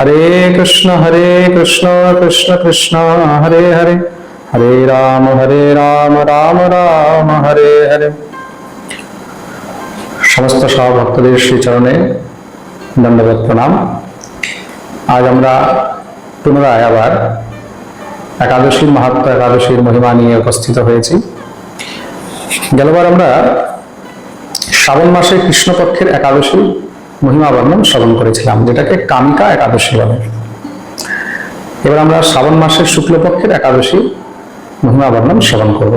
হরে কৃষ্ণ হরে কৃষ্ণ কৃষ্ণ কৃষ্ণ, হরে হরে। হরে রাম হরে রাম রাম রাম, হরে হরে। সমস্ত সহভক্তদের শ্রীচরণে দণ্ডবোধ প্রণাম। আজ আমরা পুনরায় আবার একাদশীর মাহাত্ম একাদশীর মহিমা নিয়ে উপস্থিত হয়েছি। গেলবার আমরা শ্রাবণ মাসে কৃষ্ণপক্ষের একাদশী মহিমা বর্ণন শ্রবণ করেছিলাম, যেটাকে কামিকা একাদশী বলে। এবার আমরা শ্রাবণ মাসের শুক্লপক্ষের একাদশী মহিমা বর্ণন শ্রবণ করব।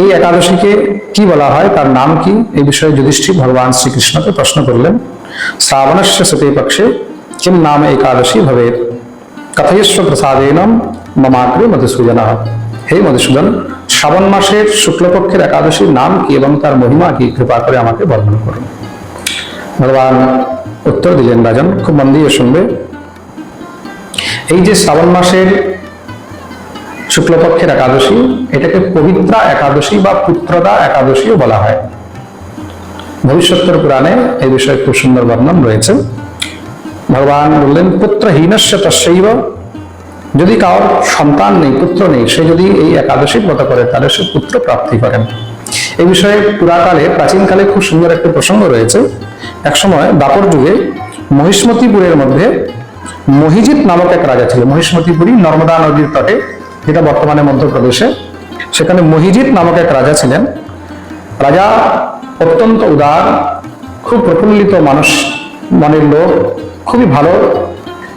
এই একাদশীকে কি বলা হয়, তার নাম কি, এই বিষয়ে যুধিষ্ঠির ভগবান শ্রীকৃষ্ণকে প্রশ্ন করলেন। শ্রাবণস্য সতে পক্ষে কিম নাম একাদশী ভবে কথয়স্ব প্রসাদেন মমাগ্রে মধুসূদন। হে মধুসূদন, শ্রাবণ মাসের শুক্লপক্ষের একাদশীর নাম কি এবং তার মহিমা কি, কৃপা করে আমাকে বর্ণন করুন ভগবান উত্তর দিলেন, রাজন, খুব মন দিয়ে শুনবে। এই যে শ্রাবণ মাসের শুক্লপক্ষের একাদশী, এটাকে পবিত্রা একাদশী বা পুত্রদা একাদশীও বলা হয়। ভবিষ্যত্তর পুরাণে এই বিষয়ে খুব সুন্দর বর্ণন রয়েছে। ভগবান বললেন, পুত্রহীনস্য তস্যৈব। যদি কারোর সন্তান নেই, পুত্র নেই, সে যদি এই একাদশীর ব্রত করে, তাহলে সে পুত্র প্রাপ্তি করেন। এই বিষয়ে পুরাকালে, প্রাচীনকালে খুব সুন্দর একটা প্রসঙ্গ রয়েছে। একসময় দাপর যুগে মহিষ্মতিপুরের মধ্যে মহিজিৎ নামক এক রাজা ছিল। মহিষ্মতিপুরী নর্মদা নদীর তটে, যেটা বর্তমানে মধ্যপ্রদেশে। সেখানে মহিজিৎ নামক এক রাজা ছিলেন। রাজা অত্যন্ত উদার, খুব প্রফুল্লিত মানুষ, মনের লোক খুবই ভালো,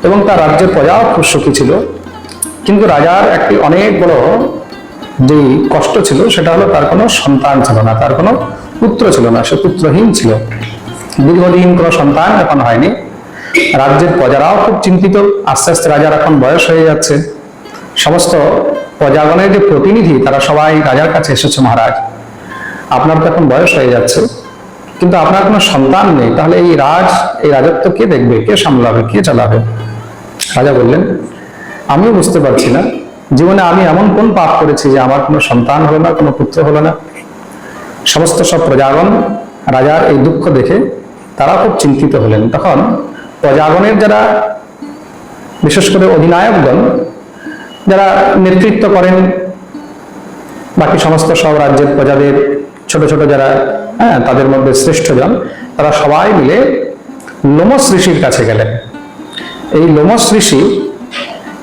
এবং তার রাজ্যের প্রজাও খুব সুখী ছিল। কিন্তু রাজার একটি অনেক বড় যে কষ্ট ছিল সেটা হলো তার কোনো সন্তান ছিল না, তার কোনো পুত্র ছিল না, সে পুত্রহীন ছিল। দীর্ঘদিন কোনো সন্তান এখন হয়নি। রাজ্যের প্রজারাও খুব চিন্তিত, আস্তে আস্তে রাজার এখন বয়স হয়ে যাচ্ছে। সমস্ত প্রজাগণের যে প্রতিনিধি, তারা সবাই রাজার কাছে এসেছে মহারাজ। আপনার তো এখন বয়স হয়ে যাচ্ছে, কিন্তু আপনার কোনো সন্তান নেই, তাহলে এই রাজ, এই রাজত্ব কে দেখবে, কে সামলাবে, কে চালাবে? রাজা বললেন, আমিও বুঝতে পারছি না। জীবনে আমি এমন কোন পাপ করেছি যে আমার কোনো সন্তান হলো না, কোনো পুত্র হলো না? সমস্ত সব প্রজাগণ, রাজার এই দুঃখ দেখে তারা খুব চিন্তিত হলেন। তখন প্রজাগণের যারা, বিশেষ করে অধিনায়কগণ, যারা নেতৃত্ব করেন, বাকি সমস্ত সব রাজ্যের প্রজাদের, ছোট ছোট যারা হ্যাঁ তাদের মধ্যে শ্রেষ্ঠজন, তারা সবাই মিলে লোমস ঋষির কাছে গেলেন। এই লোমস ঋষি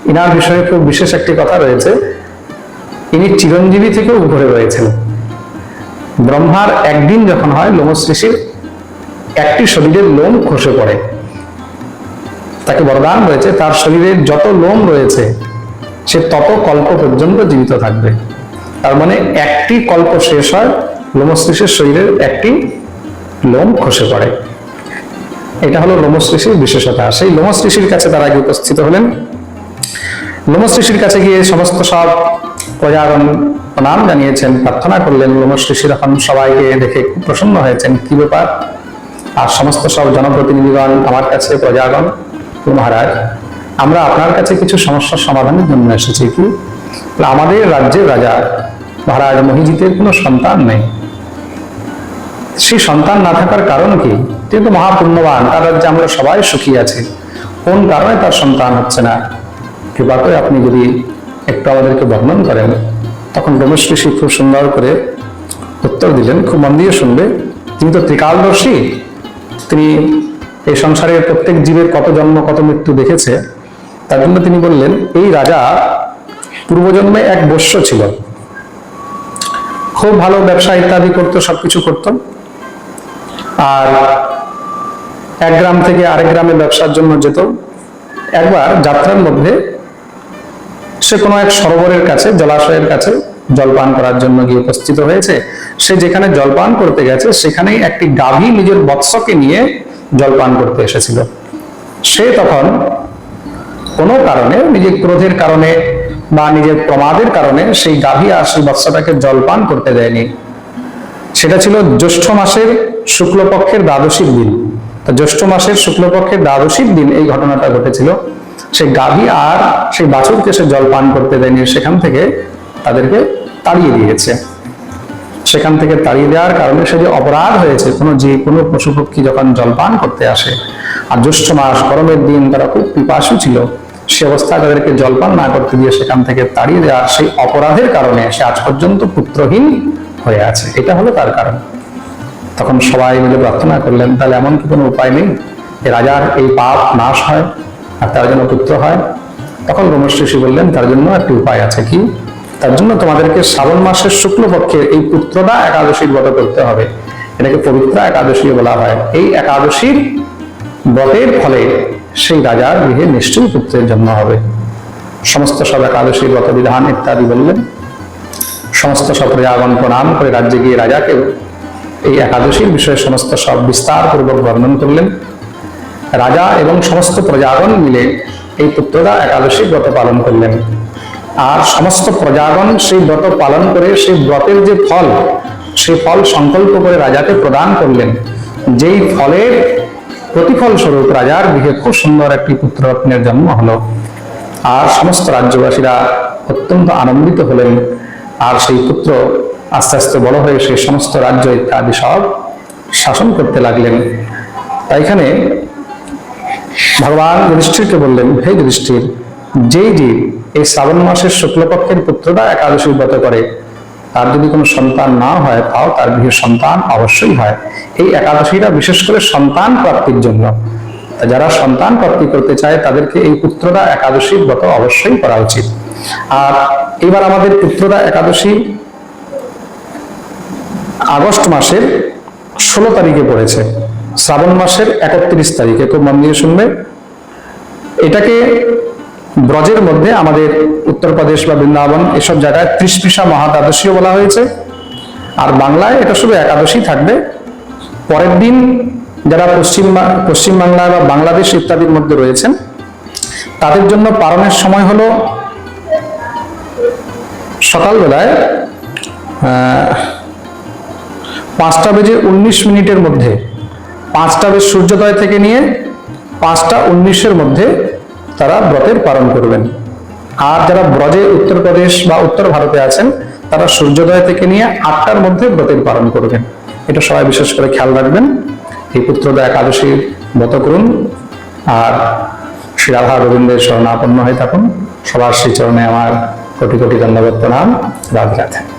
ইনার বিষয়ে খুব বিশেষ একটি কথা রয়েছে। ইনি চিরঞ্জীবী থেকেও উপরে রয়েছেন। ব্রহ্মার একদিন যখন হয় লোমস ঋষির একটি শরীরের লোম খসে পড়ে। তাকে বরদান রয়েছে। তার শরীরের যত লোম রয়েছে, সে তত কল্প পর্যন্ত জীবিত থাকবে। তার মানে একটি কল্প শেষ হয় লোমস্ত্রিষের শরীরের একটি লোম খসে পড়ে। এটা হলো লোমস্ত্রিষির বিশেষতা। সেই লোমস্ত্রিষির কাছে তারা আগে উপস্থিত হলেন লোমস্ত্রিষির কাছে গিয়ে সমস্ত সব প্রজাগণ প্রণাম জানিয়েছেন, প্রার্থনা করলেন লোমস্ত্রিষির এখন সবাইকে দেখে খুব প্রসন্ন হয়েছেন। কি ব্যাপার? আর সমস্ত সব জনপ্রতিনিধিগণ, আমার কাছে প্রজাগণ মহারাজ, আমরা আপনার কাছে কিছু সমস্যার সমাধানের জন্য এসেছি কি? আমাদের রাজ্যের রাজা মহারাজ মহিজিতের কোনো সন্তান নেই। সেই সন্তান না থাকার কারণ কি? তিনি তো মহাপুণ্যবান, তার রাজ্যে আমরা সবাই সুখী আছি। কোন কারণে তার সন্তান হচ্ছে না? কৃপা করে আপনি যদি একটু আমাদেরকে বর্ণন করেন, তখন রমেশ ঋষি খুব সুন্দর করে উত্তর দিলেন, খুব মন দিয়ে শুনবে। তিনি তো ত্রিকালদর্শী, তিনি এই সংসারের প্রত্যেক জীবের কত জন্ম, কত মৃত্যু দেখেছে, তার জন্য তিনি বললেন, এই রাজা পূর্বজন্মে এক বস্য ছিল। খুব ভালো ব্যবসা ইত্যাদি করতো, সবকিছু করতো। আর এক গ্রাম থেকে আরেক গ্রামে ব্যবসার জন্য যেত। একবার যাত্রার মধ্যে সে কোনো এক সরোবরের কাছে, জলাশয়ের কাছে জলপান করার জন্য গিয়ে উপস্থিত হয়েছে। সে যেখানে জলপান করতে গেছে, সেখানেই একটি গাভী নিজের বৎসকে নিয়ে জলপান করতে এসেছিল। সে তখন কোনো কারণে, নিজের ক্রোধের কারণে বা নিজের প্রমাদের কারণে সেই গাভী আর সেই বৎসটাকে জলপান করতে দেয়নি। সেটা ছিল জ্যৈষ্ঠ মাসের শুক্লপক্ষের দ্বাদশীর দিন। জ্যৈষ্ঠ মাসের শুক্লপক্ষের দ্বাদশীর দিন এই ঘটনাটা ঘটেছিল। সেই গাভী আর সেই বাছুরকে সে জল পান করতে দেয়নি, সেখান থেকে তাদেরকে তাড়িয়ে দিয়েছে। সেখান থেকে তাড়িয়ে দেওয়ার কারণে সে যে অপরাধ হয়েছে, কোনো যে কোনো পশু পক্ষী যখন জলপান করতে আসে, আর জ্যৈষ্ঠ মাস গরমের দিন তারা খুব পিপাসু ছিল, সে অবস্থায় তাদেরকে জলপান না করতে দিয়ে সেখান থেকে তাড়িয়ে দেওয়ার সেই অপরাধের কারণে সে আজ পর্যন্ত পুত্রহীন হয়ে আছে। এটা হলো তার কারণ। তখন সবাই মিলে প্রার্থনা করলেন, তাহলে এমন কি কোনো উপায় নেই? রাজার এই পাপ নাশ হয়। আর তার জন্য পুত্র হয়। তখন রমশ্রী বললেন, তার জন্য একটি উপায় আছে কি? তার জন্য তোমাদেরকে শ্রাবণ মাসের শুক্লপক্ষে এই পুত্রদা একাদশীর ব্রত করতে হবে। এটাকে পবিত্র একাদশী বলা হয়। এই একাদশীর ব্রতের ফলে সেই রাজার গৃহে নিশ্চয়ই পুত্রের জন্ম হবে। সমস্ত সব একাদশী ব্রত বিধান ইত্যাদি বললেন। সমস্ত সব প্রজাগণ প্রণাম করে রাজ্যে গিয়ে রাজাকে এই একাদশীর বিষয়ে সমস্ত সব বিস্তার পূর্বক বর্ণন করলেন। রাজা এবং সমস্ত প্রজাগণ মিলে এই পুত্রদা একাদশী ব্রত পালন করলেন। আর সমস্ত প্রজাগণ সেই ব্রত পালন করে সেই ব্রতের যে ফল সেই ফল সংকল্প করে রাজাকে প্রদান করলেন। যেই ফলের প্রতিফল স্বরূপ রাজার গৃহে খুব সুন্দর একটি পুত্র পুত্ররত্নের জন্ম হলো। আর সমস্ত রাজ্যবাসীরা অত্যন্ত আনন্দিত হলেন। আর সেই পুত্র আস্তে আস্তে বড় হয়ে সেই সমস্ত রাজ্য ইত্যাদি সব শাসন করতে লাগলেন। তাই এখানে ভগবান যুধিষ্ঠিরকে বললেন, হে যুধিষ্ঠির, যেই যে এই শ্রাবণ মাসের শুক্লপক্ষের পুত্রটা একাদশী ব্রত করে, তার যদি কোনো সন্তান না হয়, তাও তার গৃহে সন্তান অবশ্যই হয়। এই একাদশীটা বিশেষ করে সন্তান প্রাপ্তির জন্য। যারা সন্তান প্রাপ্তি করতে চায়, তাদেরকে এই পুত্রদা একাদশী ব্রত অবশ্যই করা উচিত। আর এবার আমাদের পুত্রদা একাদশী আগস্ট মাসের ষোলো তারিখে পড়েছে। শ্রাবণ মাসের একত্রিশ তারিখে, খুব মন দিয়ে শুনবে। এটাকে ব্রজের মধ্যে আমাদের উত্তরপ্রদেশ বা বৃন্দাবন এসব জায়গায় ত্রিশপিসা মহাদ্বাদশীও বলা হয়েছে। আর বাংলায় এটা শুধু একাদশী থাকবে। পরের দিন যারা পশ্চিম পশ্চিমবাংলা বা বাংলাদেশ ইত্যাদির মধ্যে রয়েছেন, তাদের জন্য পালনের সময় হলো সকালবেলায় পাঁচটা বেজে উনিশ মিনিটের মধ্যে পাঁচটা বেশ সূর্যোদয় থেকে নিয়ে পাঁচটা উনিশের মধ্যে তারা ব্রতের পালন করবেন। আর যারা ব্রজে উত্তরপ্রদেশ বা উত্তর ভারতে আছেন, তারা সূর্যোদয় থেকে নিয়ে আটটার মধ্যে ব্রতের পালন করবেন। এটা সবাই বিশেষ করে খেয়াল রাখবেন। এই পুত্রদা একাদশী ব্রত করুন। আর শ্রী রাধা গোবিন্দের শরণাপন্ন হয়ে থাকুন। সবার শ্রী চরণে আমার কোটি কোটি ধন্যবাদ, প্রণাম। রাধে রাধে।